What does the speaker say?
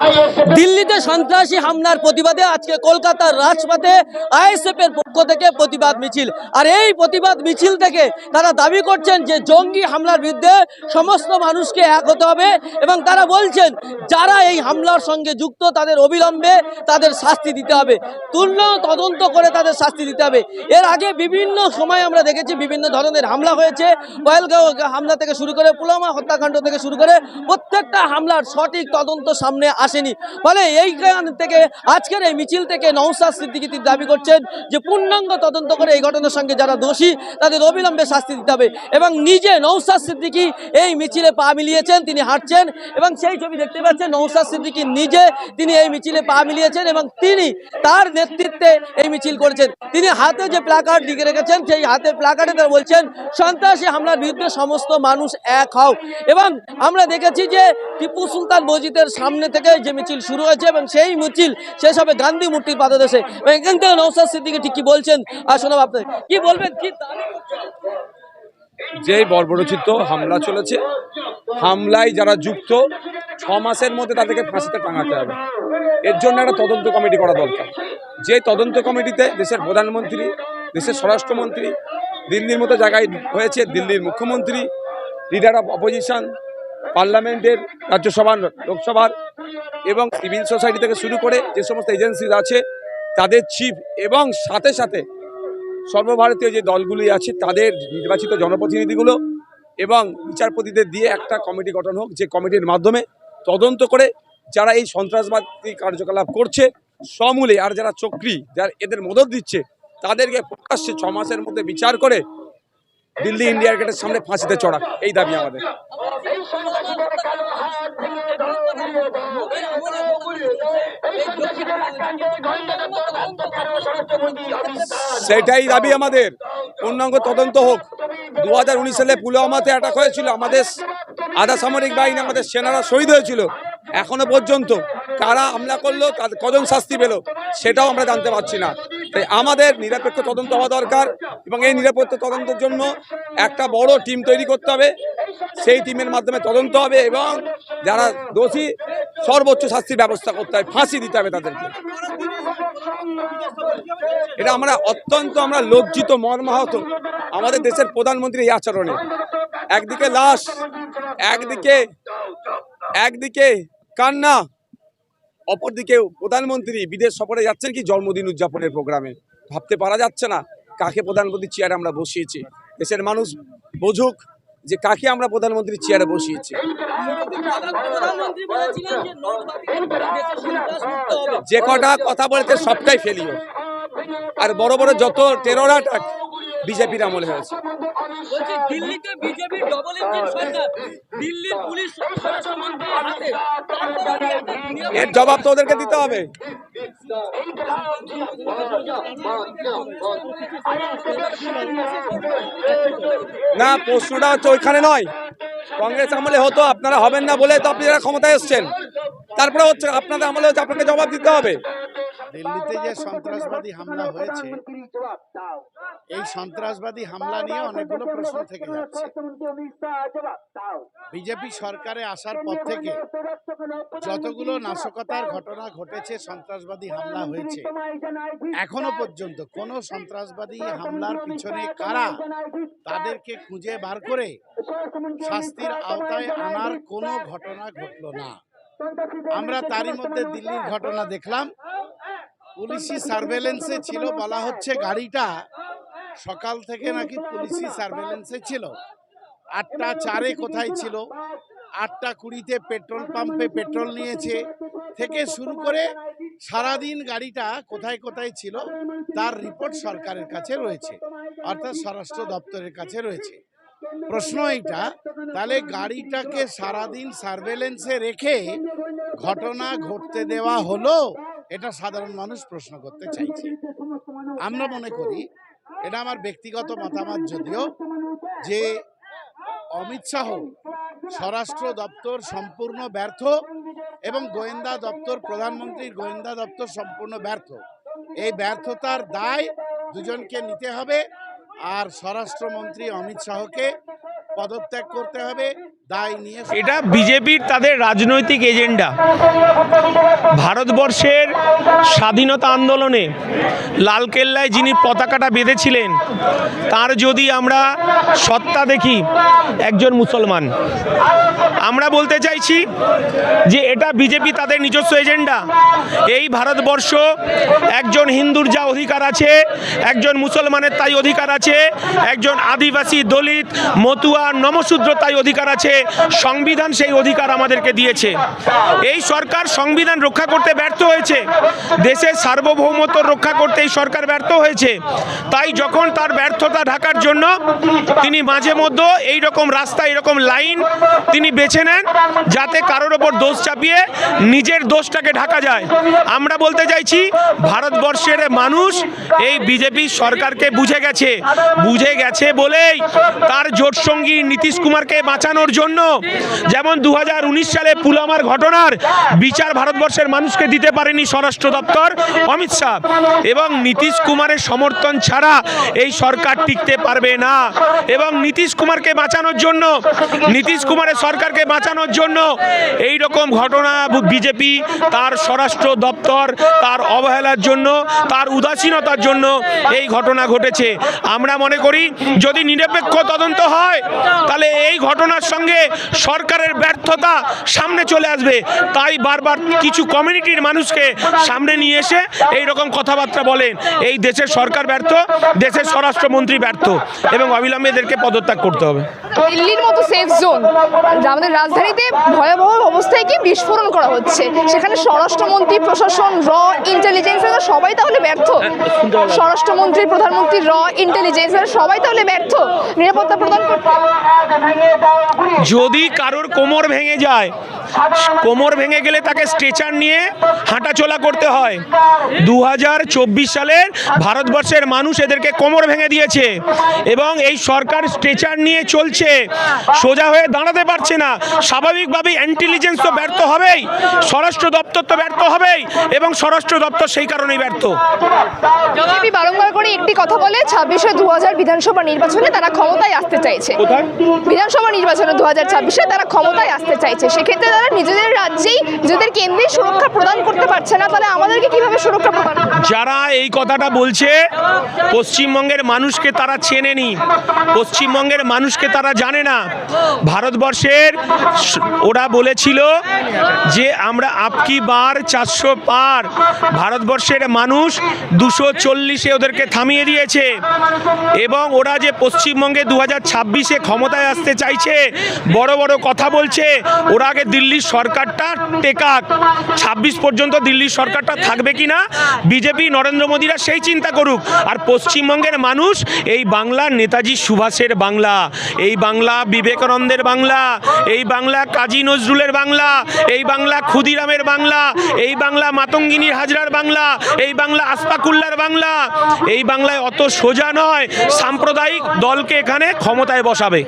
I দিল্লিতে সন্ত্রাসী হামলার প্রতিবাদে আজকে কলকাতার রাজপথে আইএসএফ এর পক্ষ থেকে প্রতিবাদ মিছিল। আর এই প্রতিবাদ মিছিল থেকে তারা দাবি করছেন যে জঙ্গি হামলার বিরুদ্ধে সমস্ত মানুষকে এক হতে হবে এবং তারা বলছেন, যারা এই হামলার সঙ্গে যুক্ত তাদের অবিলম্বে তাদের শাস্তি দিতে হবে। তুল্য তদন্ত করে তাদের শাস্তি দিতে হবে। এর আগে বিভিন্ন সময় আমরা দেখেছি বিভিন্ন ধরনের হামলা হয়েছে। পয়েলগাঁও হামলা থেকে শুরু করে পুলওয়ামা হত্যাকাণ্ড থেকে শুরু করে প্রত্যেকটা হামলার সঠিক তদন্ত সামনে আসেনি। ফলে এই থেকে, আজকের এই মিছিল থেকে নৌসাদ সিদ্দিকি তিনি দাবি করছেন যে পূর্ণাঙ্গ তদন্ত করে এই ঘটনার সঙ্গে যারা দোষী, তাদের অবিলম্বে শাস্তি দিতে হবে। এবং নিজে নৌসাদ সিদ্দিকি এই মিছিলে পা মিলিয়েছেন, তিনি হাঁটছেন, এবং সেই ছবি দেখতে পাচ্ছেন নৌসাদ সিদ্দিকি নিজে তিনি এই মিছিলে পা মিলিয়েছেন এবং তিনি তার নেতৃত্বে এই মিছিল করেছেন। তিনি হাতে যে প্লাকার্ড লিখে রেখেছেন, সেই হাতে প্লাকার্ডে তারা বলছেন, সন্ত্রাসী হামলার বিরুদ্ধে সমস্ত মানুষ এক হও। এবং আমরা দেখেছি যে টিপু সুলতান মসজিদের সামনে থেকে যে মিছিল শুরু হয়েছে এবং সেই মিছিল শেষ হবে গান্ধী মূর্তির পাদদেশে। এখান থেকে নৌসাদ সিদ্দিকি ঠিক কি বলছেন? আর শোনাব আপনার কি বলবেন? কি? যেই বর্বরচিত হামলা চলেছে, হামলায় যারা যুক্ত, ছ মাসের মধ্যে তাদেরকে ফাঁসিতে টাঙাতে হবে। এর জন্য একটা তদন্ত কমিটি করা দরকার। যে তদন্ত কমিটিতে দেশের প্রধানমন্ত্রী, দেশের স্বরাষ্ট্রমন্ত্রী, দিল্লির মতো জায়গায় হয়েছে, দিল্লির মুখ্যমন্ত্রী লিডার অফ অপোজিশন পার্লামেন্টের, রাজ্যসভার, লোকসভার এবং সিভিল সোসাইটি থেকে শুরু করে যে সমস্ত এজেন্সি আছে, তাদের চিফ এবং সাথে সাথে সর্বভারতীয় যে দলগুলি আছে, তাদের নির্বাচিত জনপ্রতিনিধিগুলো এবং বিচারপতিদের দিয়ে একটা কমিটি গঠন হোক, যে কমিটির মাধ্যমে তদন্ত করে যারা এই সন্ত্রাসবাদী কার্যকলাপ করছে, সমূলে আর যারা চক্রী, যারা এদের মদত দিচ্ছে, তাদেরকে প্রকাশ্যে ছ মাসের মধ্যে বিচার করে দিল্লি ইন্ডিয়া গেটের সামনে ফাঁসিতে চড়া, এই দাবি আমাদের। সেটাই দাবি আমাদের। পূর্ণাঙ্গ তদন্ত হোক। দু হাজার উনিশ সালে পুলওয়ামাতে অ্যাটাক হয়েছিল। আমাদের আধা সামরিক বাহিনী, আমাদের সেনারা শহীদ হয়েছিল। এখনও পর্যন্ত কারা হামলা করল তাদের কজন শাস্তি পেল, সেটাও আমরা জানতে পারছি না। তাই আমাদের নিরপেক্ষ তদন্ত হওয়া দরকার এবং এই নিরপেক্ষ তদন্তের জন্য একটা বড় টিম তৈরি করতে হবে। সেই টিমের মাধ্যমে তদন্ত হবে এবং যারা দোষী, সর্বোচ্চ শাস্তির ব্যবস্থা করতে হবে ফাঁসি দিতে হবে তাদেরকে। এটা আমরা অত্যন্ত আমরা লজ্জিত, মর্মাহত আমাদের দেশের প্রধানমন্ত্রী এই আচরণে। একদিকে লাশ, একদিকে একদিকে কান্না অপরদিকে প্রধানমন্ত্রী বিদেশ সফরে যাচ্ছেন কি জন্মদিন উদযাপনের প্রোগ্রামে? ভাবতে পারা যাচ্ছে না কাকে প্রধানমন্ত্রীর চেয়ারে আমরা বসিয়েছি। দেশের মানুষ বোঝুক যে কাকে আমরা প্রধানমন্ত্রীর চেয়ারে বসিয়েছি। যে কটা কথা বলেছে সবটাই ফেলিও আর বড় বড় যত টেরর অ্যাটাক বিজেপির আমলে হয়েছে। বলছি দিল্লিতে বিজেপির ডবল ইঞ্জিন সরকার। দিল্লির পুলিশ স্বরাষ্ট্রমন্ত্রীর হাতে এর জবাব তো ওদেরকে দিতে হবে। না প্রশ্নটা হচ্ছে ওইখানে নয়। কংগ্রেস আমলে হতো আপনারা হবেন না বলে তো আপনি যারা ক্ষমতায় এসছেন। তারপরে হচ্ছে আপনাদের আমলে হচ্ছে আপনাকে জবাব দিতে হবে। দিল্লিতে যে সন্ত্রাসবাদী হামলা হয়েছে এই সন্ত্রাসবাদী হামলা নিয়ে অনেকগুলো প্রশ্ন থেকে যাচ্ছে। বিজেপি সরকারে আসার পর থেকে যতগুলো নাশকতার ঘটনা ঘটেছে সন্ত্রাসবাদী হামলা হয়েছে এখনও পর্যন্ত কোনো সন্ত্রাসবাদী হামলার পিছনে কারা তাদেরকে খুঁজে বার করে শাস্তির আওতায় আনার কোনো ঘটনা ঘটল না। আমরা তারই মধ্যে দিল্লির ঘটনা দেখলাম। পুলিশি সার্ভেলেন্সে ছিল বলা হচ্ছে গাড়িটা সকাল থেকে নাকি পুলিশি সার্ভেলেন্সে ছিল। আটটা চারে কোথায় ছিল? আটটা কুড়িতে পেট্রোল পাম্পে পেট্রোল নিয়েছে। থেকে শুরু করে সারাদিন গাড়িটা কোথায় কোথায় ছিল তার রিপোর্ট সরকারের কাছে রয়েছে। অর্থাৎ স্বরাষ্ট্র দপ্তরের কাছে রয়েছে। প্রশ্ন এইটা তাহলে গাড়িটাকে সারাদিন সার্ভেলেন্সে রেখে ঘটনা ঘটতে দেওয়া হলো? এটা সাধারণ মানুষ প্রশ্ন করতে চাইছে। আমরা মনে করি এটা আমার ব্যক্তিগত মতামত যদিও যে অমিত শাহ স্বরাষ্ট্র দপ্তর সম্পূর্ণ ব্যর্থ এবং গোয়েন্দা দপ্তর প্রধানমন্ত্রীর গোয়েন্দা দপ্তর সম্পূর্ণ ব্যর্থ। এই ব্যর্থতার দায় দুজনকে নিতে হবে আর স্বরাষ্ট্রমন্ত্রী অমিত শাহকে পদত্যাগ করতে হবে। এটা বিজেপির তাদের রাজনৈতিক এজেন্ডা। ভারতবর্ষের স্বাধীনতা আন্দোলনে লালকেল্লায় যিনি পতাকাটা বেঁধেছিলেন, তার যদি আমরা সত্তা দেখি, একজন মুসলমান। আমরা বলতে চাইছি যে এটা বিজেপি তাদের নিজস্ব এজেন্ডা। এই ভারতবর্ষ একজন হিন্দুর যা অধিকার আছে, একজন মুসলমানের তাই অধিকার আছে, একজন আদিবাসী দলিত, মতুয়া, নমশূদ্র তাই অধিকার আছে সংবিধান সেই অধিকার আমাদেরকে দিয়েছে। এই সরকার সংবিধান রক্ষা করতে ব্যর্থ হয়েছে। দেশের সার্বভৌমত্ব রক্ষা করতে এই সরকার ব্যর্থ হয়েছে। তাই যখন তার ব্যর্থতা ঢাকার জন্য তিনি মাঝে মধ্যে এই রকম রাস্তা এরকম লাইন তিনি বেছে নেন যাতে কারোর ওপর দোষ চাপিয়ে নিজের দোষটাকে ঢাকা যায়। আমরা বলতে চাইছি, ভারতবর্ষের মানুষ এই বিজেপি সরকারকে বুঝে গেছে। বুঝে গেছে বলেই তার জোটসঙ্গী নীতিশ কুমারকে বাঁচানোর জন্য যেমন দু হাজার উনিশ সালে পুলওয়ামার ঘটনার বিচার ভারতবর্ষের মানুষকে দিতে পারেনি স্বরাষ্ট্র দপ্তর অমিত শাহ। এবং নীতিশ কুমারের সমর্থন ছাড়া এই সরকার টিকতে পারবে না। এবং নীতিশ কুমারকে বাঁচানোর জন্য, নীতিশ কুমারের সরকারকে বাঁচানোর জন্য এই রকম ঘটনা বিজেপি তার স্বরাষ্ট্র দপ্তর তার অবহেলার জন্য, তার উদাসীনতার জন্য এই ঘটনা ঘটেছে। আমরা মনে করি, যদি নিরপেক্ষ তদন্ত হয়, তাহলে এই ঘটনার সঙ্গে সরকারের ব্যর্থতা সামনে চলে আসবে। তাই বারবার কিছু কমিউনিটির মানুষকে সামনে নিয়ে এসে এই রকম কথাবার্তা বলেন। এই দেশের সরকার ব্যর্থ, দেশের স্বরাষ্ট্রমন্ত্রী ব্যর্থ এবং অবিলম্বে এদেরকে পদত্যাগ করতে হবে। দিল্লির মতো সেফ জোন আমাদের রাজধানীতে ভয়াবহ অবস্থায় কি বিস্ফোরণ করা হচ্ছে। সেখানে স্বরাষ্ট্রমন্ত্রী, প্রশাসন, র ইন্টেলিজেন্স সবাই তাহলে ব্যর্থ। স্বরাষ্ট্রমন্ত্রী, প্রধানমন্ত্রী, র ইন্টেলিজেন্স সবাই তাহলে ব্যর্থ। নিরাপত্তা প্রদান করতে যদি কারোর কোমর ভেঙে যায় কোমর ভেঙে গেলে তাকে স্ট্রেচার নিয়ে হাঁটাচলা করতে হয়। দু সালের ভারতবর্ষের মানুষ এদেরকে কোমর ভেঙে দিয়েছে এবং এই সরকার স্ট্রেচার নিয়ে চলছে। সোজা হয়ে দাঁড়াতে পারছে না। স্বাভাবিকভাবেই ইন্টেলিজেন্স তো ব্যর্থ হবেই স্বরাষ্ট্র দপ্তর তো ব্যর্থ হবেই এবং স্বরাষ্ট্র দপ্তর সেই কারণেই ব্যর্থ। বিজেপি বারংবার করে একটি কথা বলে ছাব্বিশে দু হাজার বিধানসভা নির্বাচনে তারা ক্ষমতায় আসতে চাইছে। বিধানসভা নির্বাচনে দু হাজার ছাব্বিশে তারা ক্ষমতায় আসতে চাইছে। সেক্ষেত্রে তারা নিজেদের রাজ্যেই নিজেদের কেন্দ্রে সুরক্ষা প্রদান করতে পারছে না। তাহলে আমাদেরকে কীভাবে সুরক্ষা প্রদান যারা এই কথাটা বলছে, পশ্চিমবঙ্গের মানুষকে তারা চেনেনি। পশ্চিমবঙ্গের মানুষকে তারা জানে না। ভারতবর্ষের ওরা বলেছিল যে আমরা আপকি বার চারশো পার ভারতবর্ষের মানুষ দুশো চল্লিশে ওদেরকে থামিয়ে দিয়েছে। এবং ওরা যে পশ্চিমবঙ্গে দু হাজার ক্ষমতায় আসতে চাইছে বড় বড় কথা বলছে, ওরা আগে দিল্লির সরকারটা টেকাক। ছাব্বিশ পর্যন্ত দিল্লির সরকারটা থাকবে কি না বিজেপি, নরেন্দ্র মোদীরা সেই চিন্তা করুক। আর পশ্চিমবঙ্গের মানুষ, এই বাংলা নেতাজি সুভাষের বাংলা, এই বাংলা বিবেকানন্দের বাংলা, এই বাংলা কাজী নজরুলের বাংলা, এই বাংলা ক্ষুদিরামের বাংলা, এই বাংলা মাতঙ্গিনী হাজরার বাংলা, এই বাংলা আসফাকুল্লার বাংলা, এই বাংলায় অত সোজা নয়। সাম্প্রদায়িক দলকে এখানে ক্ষমতায় বসাবে।